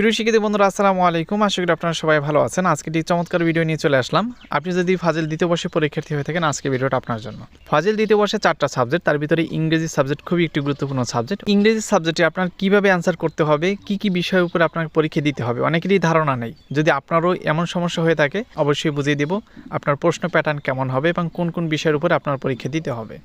প্রিয় শিক্ষিত বন্ধুরা, আসসালামু আলাইকুম। আশা করি আপনারা সবাই ভালো আছেন। আজকে একটি চমৎকার ভিডিও নিয়ে চলে আসলাম। আপনি যদি ফাজিল দ্বিতীয় বর্ষে পরীক্ষার্থী হয়ে থাকেন, আজকে ভিডিওটা আপনার জন্য। ফাজিল দ্বিতীয় বর্ষে চারটা সাবজেক্ট তার ভিতরে ইংরেজি সাবজেক্ট খুবই একটি গুরুত্বপূর্ণ সাবজেক্ট ইংরেজি সাবজেক্টে আপনার কীভাবে অ্যান্সার করতে হবে, কি কি বিষয়ের উপর আপনার পরীক্ষা দিতে হবে, অনেকেরই ধারণা নেই। যদি আপনারও এমন সমস্যা হয়ে থাকে, অবশ্যই বুঝিয়ে দেব আপনার প্রশ্ন প্যাটার্ন কেমন হবে এবং কোন কোন বিষয়ের উপর আপনার পরীক্ষা দিতে হবে।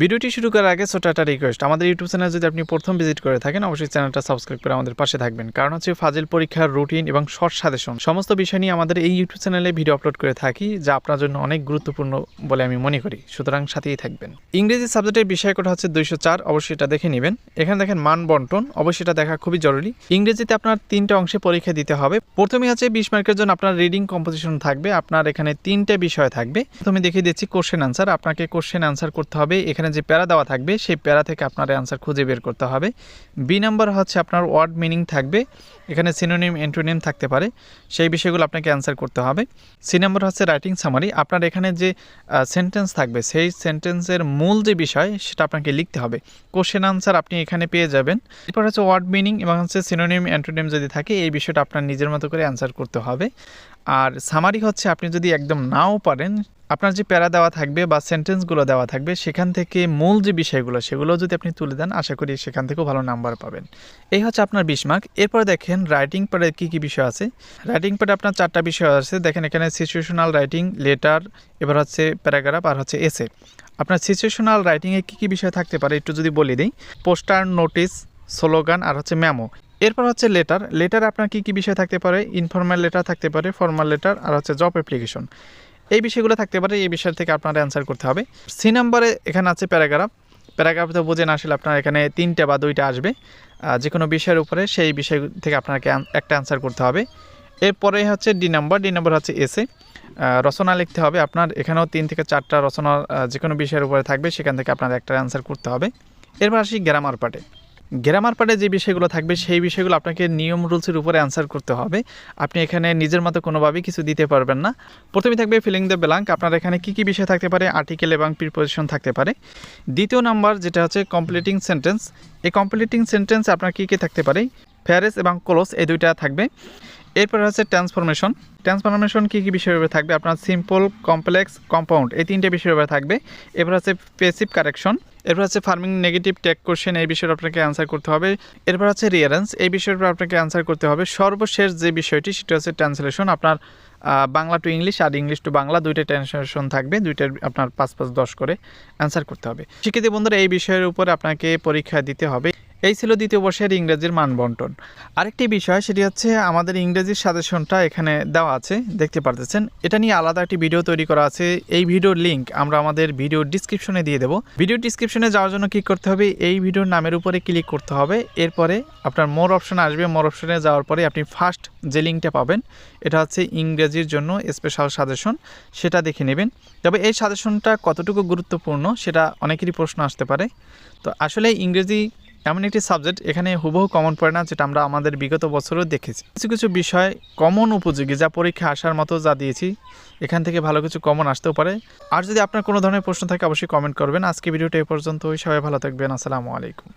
ভিডিওটি শুরু করার আগে ছোট একটা রিকোয়েস্ট আমাদের ইউটিউব চ্যানেল যদি আপনি প্রথম ভিজিট করে থাকেন, অবশ্যই চ্যানেলটা সাবস্ক্রাইব করে আমাদের পাশে থাকবেন। কারণ হচ্ছে ফাজিল পরীক্ষার রুটিন এবং শর্ট সাজেশন সমস্ত বিষয় নিয়ে আমাদের এই ইউটিউব চ্যানেলে ভিডিও আপলোড করে থাকি, যা আপনার জন্য অনেক গুরুত্বপূর্ণ বলে আমি মনে করি। সুতরাং সাথেই থাকবেন। ইংরেজি সাবজেক্টের বিষয় কোটা হচ্ছে দুইশো চার, অবশ্যই এটা দেখে নেবেন। এখানে দেখেন মান বন্টন, অবশ্যই এটা দেখা খুবই জরুরি। ইংরেজিতে আপনার তিনটা অংশে পরীক্ষা দিতে হবে। প্রথমে হচ্ছে বিশ মার্কের জন্য আপনার রিডিং কম্পোজিশন থাকবে, আপনার এখানে তিনটে বিষয় থাকবে। প্রথমে দেখিয়ে দিচ্ছি কোশ্চেন আনসার আপনাকে কোশ্চেন আনসার করতে হবে। এখানে যে প্যারা দেওয়া থাকবে, সেই প্যারা থেকে আপনার অ্যান্সার খুঁজে বের করতে হবে। বি নাম্বার হচ্ছে আপনার ওয়ার্ড মিনিং থাকবে। এখানে সিনোনিম এন্টোনিম থাকতে পারে। সেই বিষয়গুলো আপনাকে অ্যান্সার করতে হবে। সি নাম্বার হচ্ছে রাইটিং সামারি আপনার এখানে যে সেন্টেন্স থাকবে, সেই সেন্টেন্সের মূল যে বিষয়, সেটা আপনাকে লিখতে হবে। কোশ্চেন আনসার আপনি এখানে পেয়ে যাবেন। এরপর হচ্ছে ওয়ার্ড মিনিং এবং হচ্ছে সিনোনিম অ্যান্টোনিম যদি থাকে, এই বিষয়টা আপনার নিজের মতো করে অ্যান্সার করতে হবে। আর সামারি হচ্ছে আপনি যদি একদম নাও পারেন, আপনার যে প্যারা দেওয়া থাকবে বা সেন্টেন্সগুলো দেওয়া থাকবে, সেখান থেকে মূল যে বিষয়গুলো, সেগুলো যদি আপনি তুলে দেন, আশা করি সেখান থেকেও ভালো নাম্বার পাবেন। এই হচ্ছে আপনার বিশ মার্ক এরপর দেখেন রাইটিং প্যাডে কী কী বিষয় আছে? রাইটিং প্যাডে আপনার চারটা বিষয় আছে। দেখেন এখানে সিচুয়েশনাল রাইটিং লেটার এবার হচ্ছে প্যারাগ্রাফ আর হচ্ছে এসে আপনার সিচুয়েশনাল রাইটিংয়ে কী কী বিষয় থাকতে পারে? একটু যদি বলে দিই। পোস্টার নোটিস স্লোগান আর হচ্ছে ম্যামো এরপর হচ্ছে লেটার লেটার আপনার কী কী বিষয় থাকতে পারে? ইনফর্মাল লেটার থাকতে পারে ফর্মাল লেটার আর হচ্ছে জব অ্যাপ্লিকেশন এই বিষয়গুলো থাকতে পারে, এই বিষয় থেকে আপনার অ্যান্সার করতে হবে। সি নাম্বারে এখানে আছে প্যারাগ্রাফ প্যারাগ্রাফ তো বুঝে না আসলে আপনার এখানে তিনটে বা দুইটা আসবে। যে কোনো বিষয়ের উপরে সেই বিষয় থেকে আপনাকে একটা অ্যান্সার করতে হবে। এরপরে হচ্ছে ডি নাম্বার ডি নাম্বার হচ্ছে এসে রচনা লিখতে হবে আপনার। এখানেও তিন থেকে চারটা রচনা যে কোনো বিষয়ের উপরে থাকবে, সেখান থেকে আপনার একটা অ্যান্সার করতে হবে। এরপর আসি গ্রামার পার্টে গ্রামার পার্টে যে বিষয়গুলো থাকবে, সেই বিষয়গুলো আপনাকে নিয়ম রুলসের উপরে অ্যান্সার করতে হবে। আপনি এখানে নিজের মতো কোনোভাবেই কিছু দিতে পারবেন না। প্রথমে থাকবে ফিলিং দ্য ব্ল্যাঙ্ক আপনার এখানে কী কী বিষয় থাকতে পারে? আর্টিকেল এবং প্রিপোজিশন থাকতে পারে। দ্বিতীয় নাম্বার যেটা হচ্ছে কমপ্লিটিং সেন্টেন্স এই কমপ্লিটিং সেন্টেন্স আপনার কী কী থাকতে পারে? ফ্যারেস এবং ক্লোজ এই দুইটা থাকবে। এরপর হচ্ছে ট্রান্সফরমেশন ট্রান্সফরমেশন কী কী বিষয়ের থাকবে? আপনার সিম্পল কমপ্লেক্স কম্পাউন্ড এই তিনটে বিষয়ের থাকবে। এরপর হচ্ছে পেসিভ কারেকশন এরপর আছে ফার্মিং নেগেটিভ টেক কোশ্চেন এই বিষয়ে আপনাকে অ্যান্সার করতে হবে। এরপর আছে রিয়ারেন্স এই বিষয়ের উপর আপনাকে অ্যান্সার করতে হবে। সর্বশেষ যে বিষয়টি, সেটা হচ্ছে ট্রান্সলেশন আপনার বাংলা টু ইংলিশ আর ইংলিশ টু বাংলা দুইটা ট্রান্সলেশন থাকবে, দুইটার আপনার পাঁচ পাঁচ দশ করে অ্যান্সার করতে হবে। শিক্ষিত বন্ধুরা, এই বিষয়ের উপর আপনাকে পরীক্ষা দিতে হবে। এই ছিল দ্বিতীয় বর্ষের ইংরেজির মান বন্টন আরেকটি বিষয়, সেটি হচ্ছে আমাদের ইংরেজির সাজেশনটা এখানে দেওয়া আছে, দেখতে পারতেছেন। এটা নিয়ে আলাদা একটি ভিডিও তৈরি করা আছে। এই ভিডিওর লিঙ্ক আমরা আমাদের ভিডিও ডিসক্রিপশনে দিয়ে দেবো। ভিডিও ডিসক্রিপশনে যাওয়ার জন্য কী করতে হবে, এই ভিডিওর নামের উপরে ক্লিক করতে হবে। এরপরে আপনার মোর অপশন আসবে। মোর অপশনে যাওয়ার পরে আপনি ফার্স্ট যে লিঙ্কটা পাবেন, এটা হচ্ছে ইংরেজির জন্য স্পেশাল সাজেশন, সেটা দেখে নেবেন। তবে এই সাজেশনটা কতটুকু গুরুত্বপূর্ণ, সেটা অনেকেরই প্রশ্ন আসতে পারে। তো আসলে ইংরেজি এমন একটি সাবজেক্ট এখানে হুবহু কমন পড়ে না, যেটা আমরা আমাদের বিগত বছরও দেখেছি। কিছু কিছু বিষয় কমন উপযোগী, যা পরীক্ষা আসার মতো যা দিয়েছি, এখান থেকে ভালো কিছু কমন আসতেও পারে। আর যদি আপনার কোনো ধরনের প্রশ্ন থাকে, অবশ্যই কমেন্ট করবেন। আজকে ভিডিওটা এ পর্যন্তই। সবাই ভালো থাকবেন। আসসালামু আলাইকুম।